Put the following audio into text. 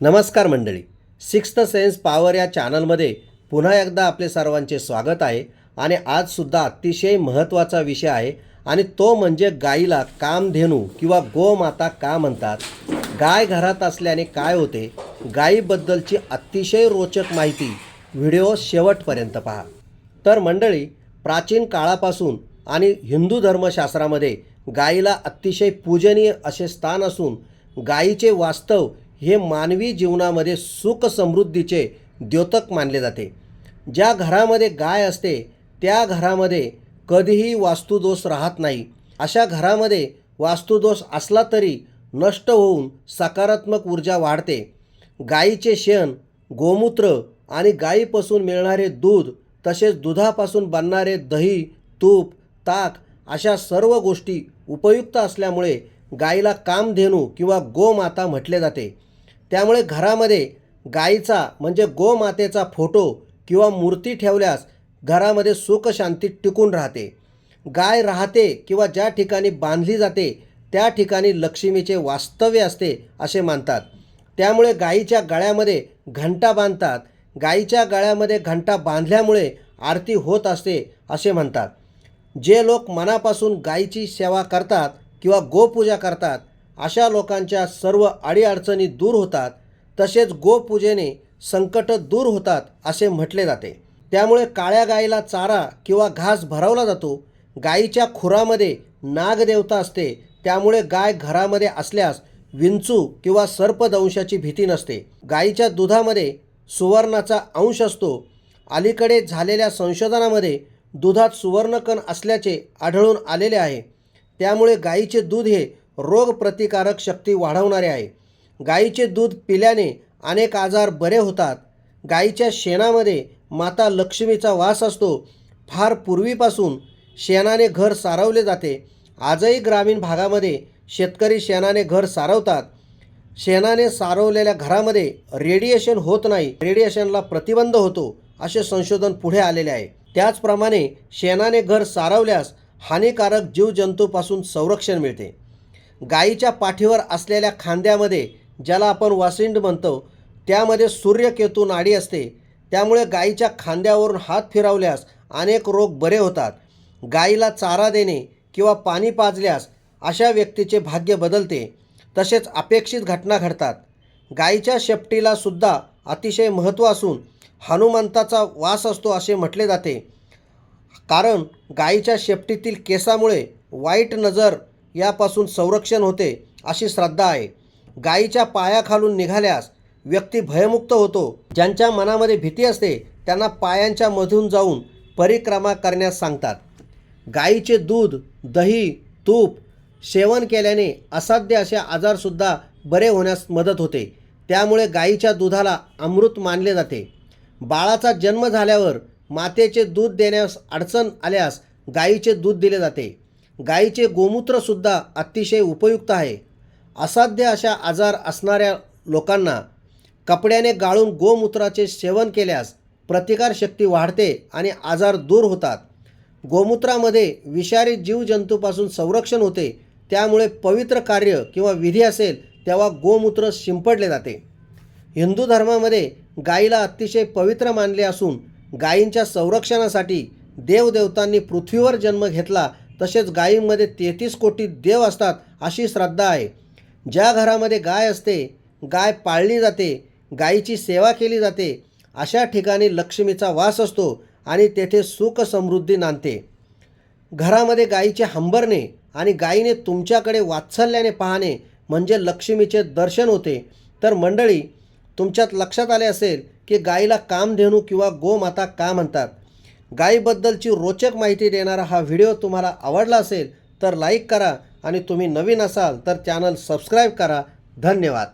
नमस्कार मंडळी. Sixth sense power या चॅनलमध्ये पुन्हा एकदा आपले सर्वांचे स्वागत आहे आणि आजसुद्धा अतिशय महत्त्वाचा विषय आहे आणि तो म्हणजे गाईला कामधेनू किंवा गोमाता का म्हणतात? गाय घरात असल्याने काय होते? गायीबद्दलची अतिशय रोचक माहिती व्हिडिओ शेवटपर्यंत पहा. तर मंडळी प्राचीन काळापासून आणि हिंदू धर्मशास्त्रामध्ये गायीला अतिशय पूजनीय असे स्थान असून गायीचे वास्तव हे मानवी जीवनामध्ये सुख समृद्धीचे द्योतक मानले जाते. ज्या घरामध्ये गाय असते त्या घरामध्ये कधीही वास्तुदोष राहत नाही. अशा घरामध्ये वास्तुदोष असला तरी नष्ट होऊन सकारात्मक ऊर्जा वाढते. गायीचे शेण गोमूत्र आणि गायीपासून मिळणारे दूध तसेच दुधापासून बनणारे दही तूप ताक अशा सर्व गोष्टी उपयुक्त असल्यामुळे गाईला कामधेनू किंवा गोमाता म्हटले जाते. त्यामुळे घरामध्ये गाईचा म्हणजे गोमातेचा फोटो किंवा मूर्ती ठेवल्यास घरामध्ये सुखशांती टिकून राहते. गाय राहते किंवा ज्या ठिकाणी बांधली जाते त्या ठिकाणी लक्ष्मीचे वास्तव्य असते असे मानतात. त्यामुळे गाईच्या गळ्यामध्ये घंटा बांधतात. गाईच्या गळ्यामध्ये घंटा बांधल्यामुळे आरती होत असते असे म्हणतात. जे लोक मनापासून गायीची सेवा करतात किंवा गोपूजा करतात अशा लोकांच्या सर्व अडीअडचणी दूर होतात तसेच गोपूजेने संकट दूर होतात असे म्हटले जाते. त्यामुळे काळ्या गायीला चारा किंवा घास भरवला जातो. गायीच्या खुरामध्ये नागदेवता असते. त्यामुळे गाय घरामध्ये असल्यास विंचू किंवा सर्पदंशाची भीती नसते. गायीच्या दुधामध्ये सुवर्णाचा अंश असतो. अलीकडे झालेल्या संशोधनामध्ये दुधात सुवर्णकण असल्याचे आढळून आलेले आहे. त्यामुळे गाईचे दूध हे रोगप्रतिकारक शक्ती वाढवणारे आहे. गाईचे दूध पिल्याने अनेक आजार बरे होतात. गाईच्या शेणामध्ये माता लक्ष्मीचा वास असतो. फार पूर्वीपासून शेणाने घर सारवले जाते. आजही ग्रामीण भागामध्ये शेतकरी शेणाने घर सारवतात. शेणाने सारवलेल्या घरामध्ये रेडिएशन होत नाही. रेडिएशनला प्रतिबंध होतो असे संशोधन पुढे आलेले आहे. त्याचप्रमाणे शेणाने घर सारवल्यास हानिकारक जीवजंतूपासून संरक्षण मिळते. गायीच्या पाठीवर असलेल्या खांद्यामध्ये ज्याला आपण वासिंड म्हणतो त्यामध्ये सूर्यकेतू नाडी असते. त्यामुळे गायीच्या खांद्यावरून हात फिरवल्यास अनेक रोग बरे होतात. गायीला चारा देणे किंवा पाणी पाजल्यास अशा व्यक्तीचे भाग्य बदलते. तसेच अपेक्षित घटना घडतात. गायीच्या शेपटीला सुद्धा अतिशय महत्त्व असून हनुमंताचा वास असतो असे म्हटले जाते. कारण गायीच्या शेपटीतील केसामुळे वाईट नजर यापासून संरक्षण होते अशी श्रद्धा आहे. गायीच्या पायाखालून निघाल्यास व्यक्ती भयमुक्त होतो. ज्यांच्या मनामध्ये भीती असते त्यांना पायांच्या मधून जाऊन परिक्रमा करण्यास सांगतात. गायीचे दूध दही तूप सेवन केल्याने असाध्य असे आजारसुद्धा बरे होण्यास मदत होते. त्यामुळे गायीच्या दुधाला अमृत मानले जाते. बाळाचा जन्म झाल्यावर मातेचे दूध देण्यास अडचण आल्यास गायीचे दूध दिले जाते. गायीचे गोमूत्रसुद्धा अतिशय उपयुक्त आहे. असाध्य अशा आजार असणाऱ्या लोकांना कपड्याने गाळून गोमूत्राचे सेवन केल्यास प्रतिकारशक्ती वाढते आणि आजार दूर होतात. गोमूत्रामध्ये विषारी जीवजंतूपासून संरक्षण होते. त्यामुळे पवित्र कार्य किंवा विधी असेल तेव्हा गोमूत्र शिंपडले जाते. हिंदू धर्मामध्ये गायीला अतिशय पवित्र मानले असून गायींच्या संरक्षणासाठी देवदेवतांनी पृथ्वीवर जन्म घेतला तसेच गायींमध्ये तेहतीस कोटी देव असतात अशी श्रद्धा आहे. ज्या घरामध्ये गाय असते गाय पाळली जाते गायीची सेवा केली जाते अशा ठिकाणी लक्ष्मीचा वास असतो आणि तेथे सुख समृद्धी नांदते. घरामध्ये गायीचे हंबरणे आणि गायीने तुमच्याकडे वात्सल्याने पाहणे म्हणजे लक्ष्मीचे दर्शन होते. तर मंडळी तुमच्यात लक्षात आले असेल की गायीला कामधेनू किंवा गोमाता का म्हणतात? गायीबद्दलची रोचक माहिती देणारा हा व्हिडिओ तुम्हाला आवडला असेल तर लाईक करा आणि तुम्ही नवीन असाल तर चॅनल सबस्क्राईब करा. धन्यवाद.